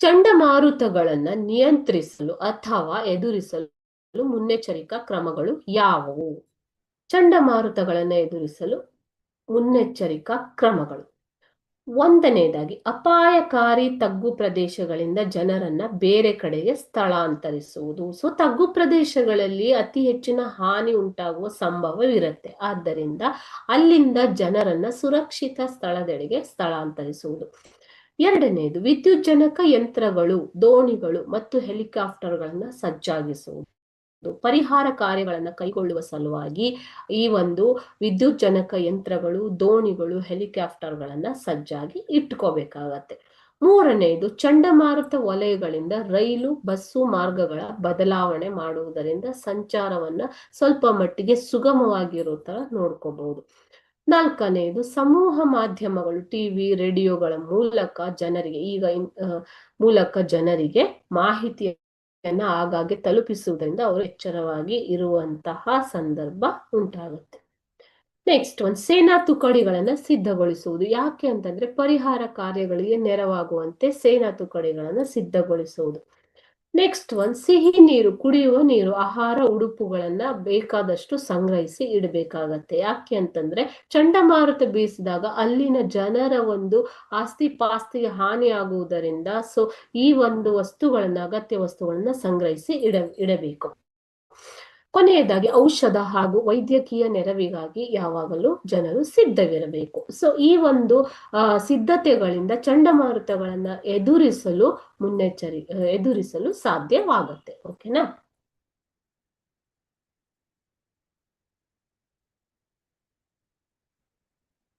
ಚಂಡಮಾರುತಗಳನ್ನ ನಿಯಂತ್ರಿಸಲು ಅಥವಾ ಎದುರಿಸಲು ಮುನ್ನೆಚ್ಚರಿಕಾ ಕ್ರಮಗಳು ಯಾವುವು? ಚಂಡಮಾರುತಗಳನ್ನ ಎದುರಿಸಲು ಮುನ್ನೆಚ್ಚರಿಕಾ ಕ್ರಮಗಳು. ಒಂದನೇದಾಗಿ, ಅಪಾಯಕಾರಿ ತಗ್ಗು ಪ್ರದೇಶಗಳಿಂದ ಜನರನ್ನ ಬೇರೆ ಕಡೆಗೆ ಸ್ಥಳಾಂತರಿಸುವುದು. ಸೊ, ತಗ್ಗು ಪ್ರದೇಶಗಳಲ್ಲಿ ಅತಿ ಹೆಚ್ಚಿನ ಹಾನಿ ಉಂಟಾಗುವ ಸಂಭವವಿರುತ್ತೆ. ಆದ್ದರಿಂದ ಅಲ್ಲಿಂದ ಜನರನ್ನ ಸುರಕ್ಷಿತ ಸ್ಥಳದೆಡೆಗೆ ಸ್ಥಳಾಂತರಿಸುವುದು. ಎರಡನೇದು, ವಿದ್ಯುಜ್ಜನಕ ಯಂತ್ರಗಳು, ದೋಣಿಗಳು ಮತ್ತು ಹೆಲಿಕಾಪ್ಟರ್ಗಳನ್ನ ಸಜ್ಜಾಗಿಸುವುದು. ಪರಿಹಾರ ಕಾರ್ಯಗಳನ್ನು ಕೈಗೊಳ್ಳುವ ಸಲುವಾಗಿ ಈ ಒಂದು ವಿದ್ಯುಜ್ಜನಕ ಯಂತ್ರಗಳು, ದೋಣಿಗಳು, ಹೆಲಿಕಾಪ್ಟರ್ಗಳನ್ನ ಸಜ್ಜಾಗಿ ಇಟ್ಕೋಬೇಕಾಗತ್ತೆ. ಮೂರನೆಯದು ಚಂಡಮಾರುತ ವಲಯಗಳಿಂದ ರೈಲು, ಬಸ್ಸು ಮಾರ್ಗಗಳ ಬದಲಾವಣೆ ಮಾಡುವುದರಿಂದ ಸಂಚಾರವನ್ನ ಸ್ವಲ್ಪ ಮಟ್ಟಿಗೆ ಸುಗಮವಾಗಿರೋ ತರ ನೋಡ್ಕೋಬಹುದು ನಾಲ್ಕನೆಯದು, ಸಮೂಹ ಮಾಧ್ಯಮಗಳು ಟಿವಿ ರೇಡಿಯೋಗಳ ಮೂಲಕ ಜನರಿಗೆ, ಈಗ ಮೂಲಕ ಜನರಿಗೆ ಮಾಹಿತಿಯನ್ನ ಆಗಾಗ್ಗೆ ತಲುಪಿಸುವುದರಿಂದ ಅವರು ಎಚ್ಚರವಾಗಿ ಇರುವಂತಹ ಸಂದರ್ಭ ಉಂಟಾಗುತ್ತೆ. ನೆಕ್ಸ್ಟ್ ಒಂದು ಸೇನಾ ತುಕಡಿಗಳನ್ನ ಸಿದ್ಧಗೊಳಿಸುವುದು. ಯಾಕೆ ಅಂತಂದ್ರೆ ಪರಿಹಾರ ಕಾರ್ಯಗಳಿಗೆ ನೆರವಾಗುವಂತೆ ಸೇನಾ ತುಕಡಿಗಳನ್ನ ಸಿದ್ಧಗೊಳಿಸುವುದು. ನೆಕ್ಸ್ಟ್ ಒಂದ್ ಸಿಹಿ ನೀರು, ಕುಡಿಯುವ ನೀರು, ಆಹಾರ, ಉಡುಪುಗಳನ್ನ ಬೇಕಾದಷ್ಟು ಸಂಗ್ರಹಿಸಿ ಇಡಬೇಕಾಗತ್ತೆ. ಯಾಕೆ ಅಂತಂದ್ರೆ, ಚಂಡಮಾರುತ ಬೀಸಿದಾಗ ಅಲ್ಲಿನ ಜನರ ಒಂದು ಆಸ್ತಿ ಪಾಸ್ತಿಗೆ ಹಾನಿ ಆಗುವುದರಿಂದ ಸೊ ಈ ಒಂದು ವಸ್ತುಗಳನ್ನ, ಅಗತ್ಯ ವಸ್ತುಗಳನ್ನ ಸಂಗ್ರಹಿಸಿ ಇಡ, ಇಡಬೇಕು. ಕೊನೆಯದಾಗಿ ಔಷಧ ಹಾಗೂ ವೈದ್ಯಕೀಯ ನೆರವಿಗಾಗಿ ಯಾವಾಗಲೂ ಜನರು ಸಿದ್ಧವಿರಬೇಕು. ಸೊ ಈ ಒಂದು ಸಿದ್ಧತೆಗಳಿಂದ ಚಂಡಮಾರುತಗಳನ್ನ ಎದುರಿಸಲು ಮುನ್ನೆಚ್ಚರಿ, ಎದುರಿಸಲು ಸಾಧ್ಯವಾಗುತ್ತೆ. ಓಕೆನಾ